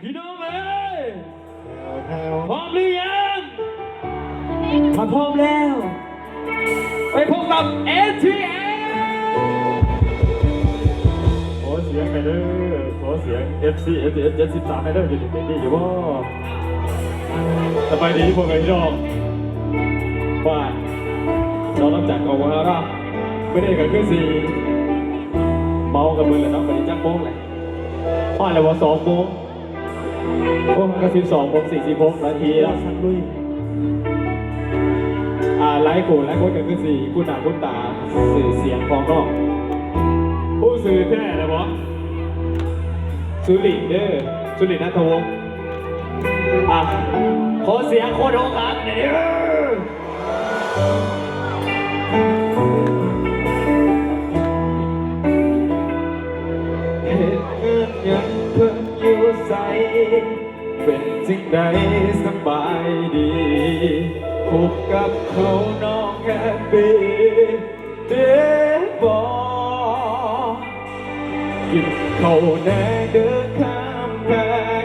พี่น้องเอ้ยพร้อมหรือยังถ้าพร้อมแล้ว ไปพบกับ ATM ขอเสียงไปเด้อขอเสียง FC FC 73ไปเด้ออยู่ดีดีอยู่บ่สบายดีพวกไอ้น้องบ้านเราต้องจัดกองแล้วนะไม่ได้กันคือสีเมากันมือเลยเนาะไปจักโมงเลยพ่อเลยว่าสองโมง โอ้มันก็สิบสองโมงสี่สิบหกนาทีแล้วสักลุยอ่าไลฟ์กูไลฟ์โค้ดกันคือสี่คุณหนาคุณตาสื่อเสียงของน้องผู้ซื้อแท้นะบอสสุรินทร์เด้อสุรินทร์นัทวงศ์อะขอเสียงโคตรโอกาสหน่อยเด้อเใสเป็นจริงใดสบายดีคบกับเขาน้องแฮปปี้เด้บอกินเขาแดงเดินข้ามแพง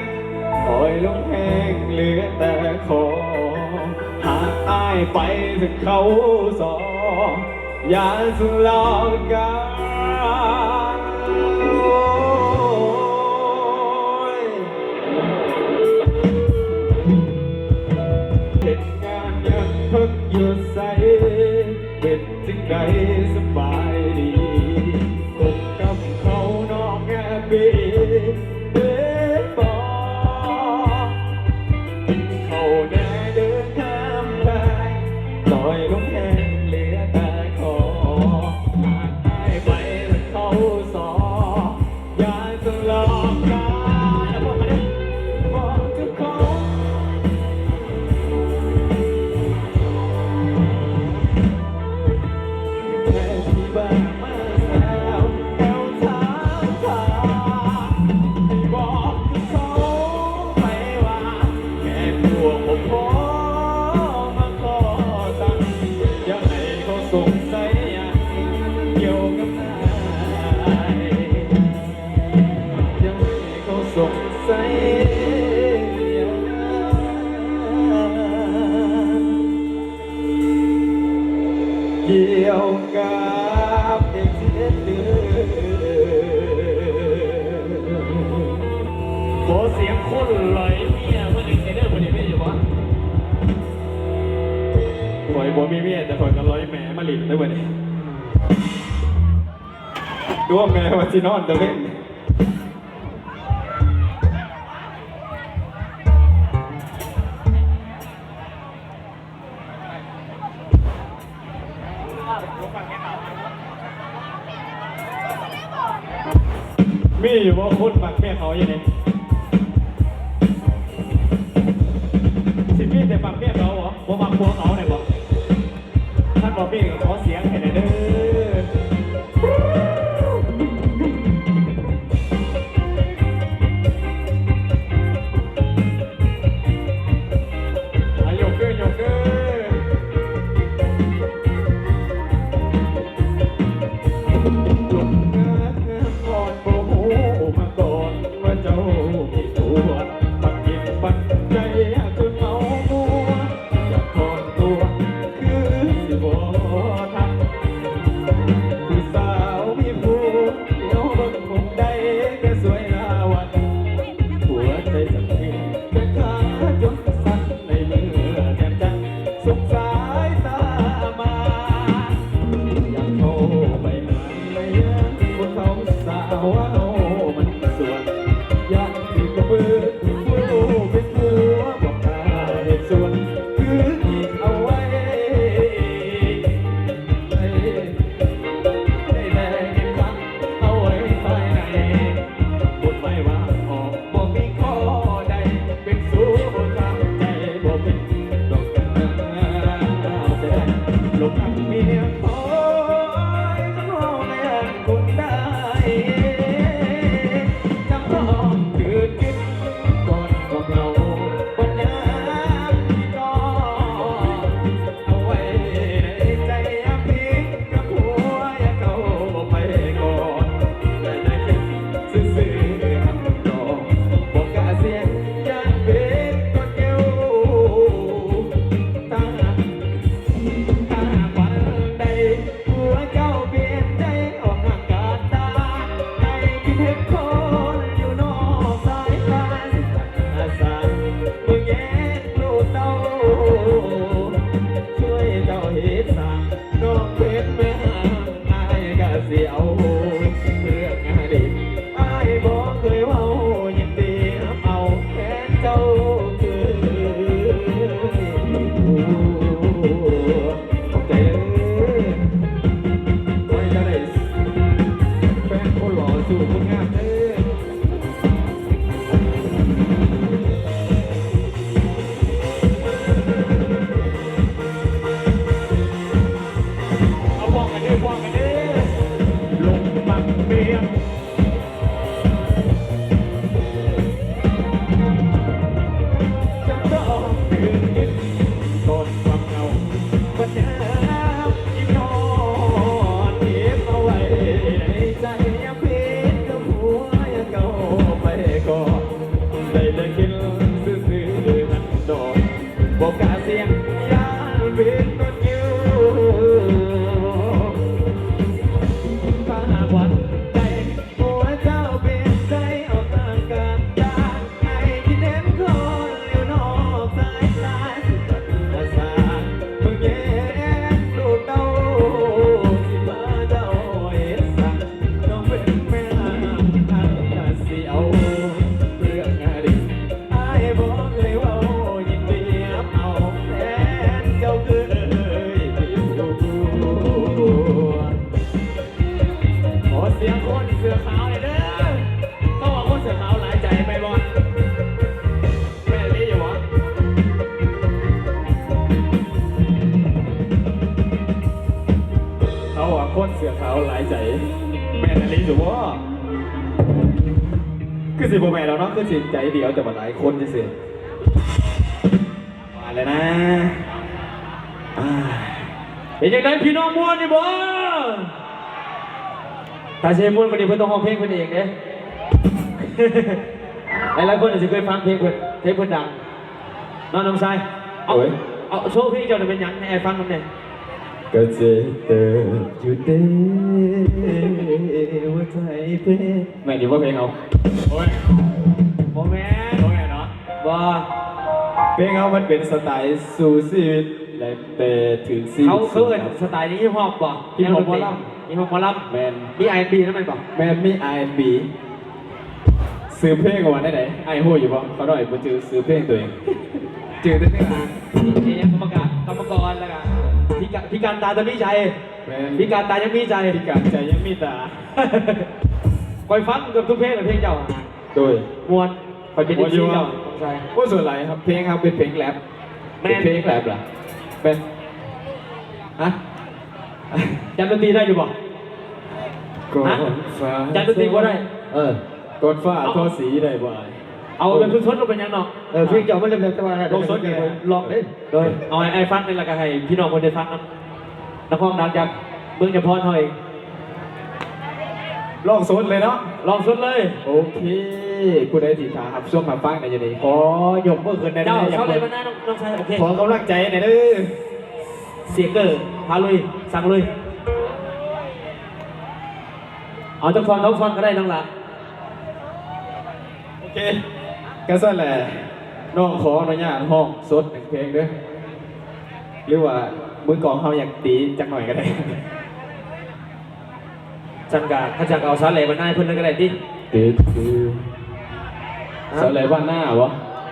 คอยลงแห้งเหลือแต่ขอหากอายไปถึงเขาสองอย่าสุลอกกัน ดใส่เป็นจึงใดสบายดี อยก็ร้อยแม่มาหลินได้บ่เนี่ยดูว่าแม่ว่าสินอนตะเล่นมีอยู่ว่าคนมักแม่เขาอย่างนี้สิมีแต่มักแม่เขาเหรอบ่มักพวกเขา ไหนบ่ท่านบอกมีก็ขอเสียง Lord. สิบแม่เราเนาะคือสิใจเดียวแต่ว่าหลายคนจะสิมาเลยนะอ่าเป็นยังไงพี่น้องม้วนนี่บ่ถ้าเชม้วนวันนี้เพิ่นต้องห้องเพลงเพิ่นเองเด้หลายๆคนอาจจะเคยฟังเพลงเพิ่นเพลงเพิ่นดังน้องน้องชายเอาโอ้ยเอาโชว์เพลงเจ้าหน่อยเป็นหยังให้ไอ้ฟังกันหน่อยก็เจอเติมอยู่เด้ ว่าใจเพ่แม่งดีว่าเพลงเอาโอ้ยบ่แม่นโอ้ยเนาะบ่เพลงเอามันเป็นสไตล์สู่ชีวิตและเปถึงชีวิตเขาเขาเอิ้นสไตล์นี้ฮิปฮอปบ่ฮิปฮอปหมอลฮิปฮอปหมอลแมนำมี R&B นั่นมันบ่แมนมี R&B ซื้อเพลงออกมาได้ไหนไอ้หู้อยู่ปะเขาหน่อยมาจือซื้อเพลงตัวเองจือได้ไหมล่ะนี่กรรมการกรรมกรแล้วกัน พิการพิการตาจะมีใจแมนพิการตายังมีใจพิการใจยังมีตาคอยฟังเกับทุกเพลงเลยเพลงเจ้าโดยมวนคอยเป็นดิซี่เจ้าใช่ผู้ส่วนไรครับเพลงครับเป็นเพลงแรปแม่เป็นน เพลงแรปเหรอเป็นฮะจำดนตรีได้อยู่บ่ก่อนฮะฟ้าจำดนตรีบ่ได้ เออก่อนฟ้าทอสีได้บ่าย เอาเป็นทุนชนลงเป็นหยังเนาะเออเพลงเจ้ามันเร็วๆแต่ว่าลงสดเนี่ยลองเด้โดยเอาไอ้ไอ้ฟังนี่ละกันให้พี่น้องคนได้ฟังนะนักร้องดังจากเมืองจะพรเฮาเองลองสดเลยเนาะลองสดเลยโอเคผู้ใดที่ขาครับช่วงมาฟังในอยางนี้ขอยกมือขึ้นได้เจ้าอยาเข้ากเลยมาหน้าน้องน้องชายโอเคขอกำลังใจหน่อยเด้อเสียงเกอร์พาลุยสั่งลุยเอาจังฟอนน้องฟอนก็ได้น้องละโอเค ก็สั่นแหละน้องขออนุญาตห้องสดหนึ่งเพลงเด้อหรือว่ามือกลองเฮาอยากตีจักหน่อยก็ได้จังกาถ้าจังเอาซาเล่มาหน้าให้เพิ่นเลยก็ได้ดิตีตีสอะไรบ้านหน้าวะ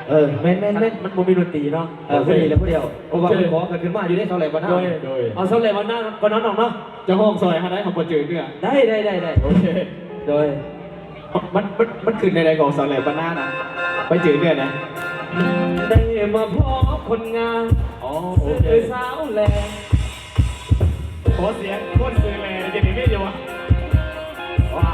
เออแม่นแม่นแม่นมันบ่มีดนตรีเนาะเออพอดีเลยพอเดียวเพราะว่ามันขอกันขึ้นมาอยู่ได้เท่าไหร่บ้างนะโดยเอาซาเล่มาหน้าก็น้องน้องเนาะจะห้องซอยฮะได้ของประจืดเนี่ยได้ได้ได้ได้โอเคโดย มันมันมันขึ้นในใดของสอะไรบ้านหน้านะไปจืดเนี่ยนะได้มาพบคนงานอ๋อโอเคเอ้ยสาวแลขอเสียงโคตรซื้อแลจะดีไม่ดีวะว้า